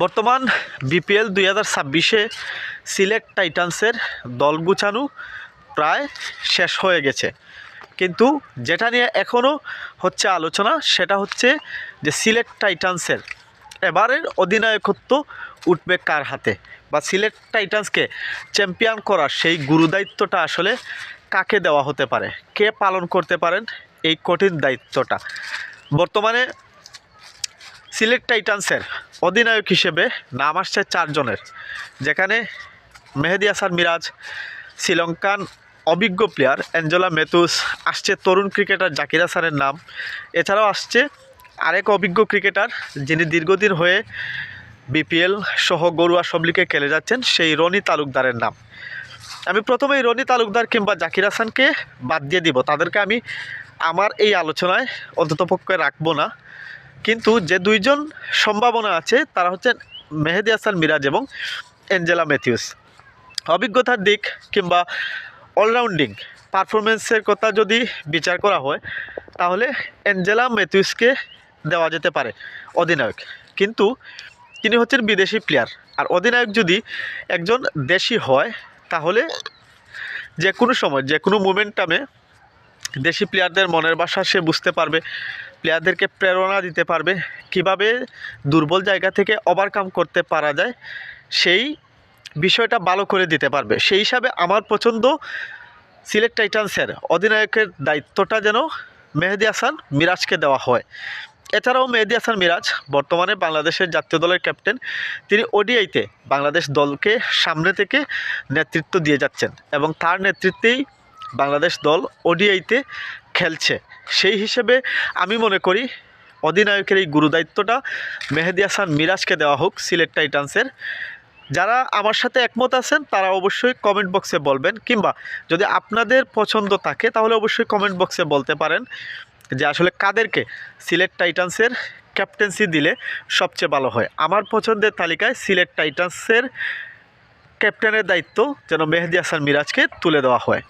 বর্তমান বিপিএল দুই হাজার ছাব্বিশে সিলেট টাইটান্সের দল গুছানো প্রায় শেষ হয়ে গেছে। কিন্তু যেটা নিয়ে এখনও হচ্ছে আলোচনা, সেটা হচ্ছে যে সিলেট টাইটান্সের এবারের অধিনায়কত্ব উঠবে কার হাতে? বা সিলেট টাইটান্সকে চ্যাম্পিয়ন করার সেই গুরুদায়িত্বটা আসলে কাকে দেওয়া হতে পারে? কে পালন করতে পারেন এই কঠিন দায়িত্বটা? বর্তমানে সিলেট টাইটান্সের অধিনায়ক হিসেবে নাম আসছে চারজনের। যেখানে মেহেদি হাসান মিরাজ, শ্রীলঙ্কান অভিজ্ঞ প্লেয়ার অ্যাঞ্জেলা মেথুস আসছে তরুণ ক্রিকেটার জাকির হাসানের নাম। এছাড়াও আসছে আরেক অভিজ্ঞ ক্রিকেটার যিনি দীর্ঘদিন হয়ে বিপিএল সহ গরুয়া সবলিকে খেলে যাচ্ছেন, সেই রনি তালুকদারের নাম। আমি প্রথমেই রনি তালুকদার কিংবা জাকির হাসানকে বাদ দিয়ে দিব। তাদেরকে আমি আমার এই আলোচনায় অন্ততপক্ষে রাখব না। কিন্তু যে দুইজন সম্ভাবনা আছে, তারা হচ্ছেন মেহেদি হাসান মিরাজ এবং অ্যাঞ্জেলা ম্যাথিউস। অভিজ্ঞতার দিক কিংবা অলরাউন্ডিং পারফরমেন্সের কথা যদি বিচার করা হয়, তাহলে অ্যাঞ্জেলা ম্যাথিউসকে দেওয়া যেতে পারে অধিনায়ক। কিন্তু তিনি হচ্ছেন বিদেশি প্লেয়ার আর অধিনায়ক যদি একজন দেশি হয়, তাহলে যে কোনো সময় যে কোনো মোমেন্টামে দেশি প্লেয়ারদের মনের বাসা সে বুঝতে পারবে। প্লেয়ারদেরকে প্রেরণা দিতে পারবে, কীভাবে দুর্বল জায়গা থেকে ওভারকাম করতে পারা যায়, সেই বিষয়টা ভালো করে দিতে পারবে। সেই হিসাবে আমার পছন্দ সিলেট টাইটান্সের অধিনায়কের দায়িত্বটা যেন মেহেদি হাসান মিরাজকে দেওয়া হয়। এছাড়াও মেহেদি হাসান মিরাজ বর্তমানে বাংলাদেশের জাতীয় দলের ক্যাপ্টেন, তিনি ওডিআইতে বাংলাদেশ দলকে সামনে থেকে নেতৃত্ব দিয়ে যাচ্ছেন এবং তার নেতৃত্বেই বাংলাদেশ দল ওডিআইতে খেলছে। সেই হিসেবে আমি মনে করি অধিনায়কের এই গুরুদায়িত্বটা মেহেদি হাসান মিরাজকে দেওয়া হোক সিলেট টাইটান্সের। যারা আমার সাথে একমত আছেন, তারা অবশ্যই কমেন্ট বক্সে বলবেন, কিংবা যদি আপনাদের পছন্দ থাকে, তাহলে অবশ্যই কমেন্ট বক্সে বলতে পারেন যে আসলে কাদেরকে সিলেট টাইটান্সের ক্যাপ্টেন্সি দিলে সবচেয়ে ভালো হয়। আমার পছন্দের তালিকায় সিলেট টাইটান্সের ক্যাপ্টেনের দায়িত্ব যেন মেহেদি হাসান মিরাজকে তুলে দেওয়া হয়।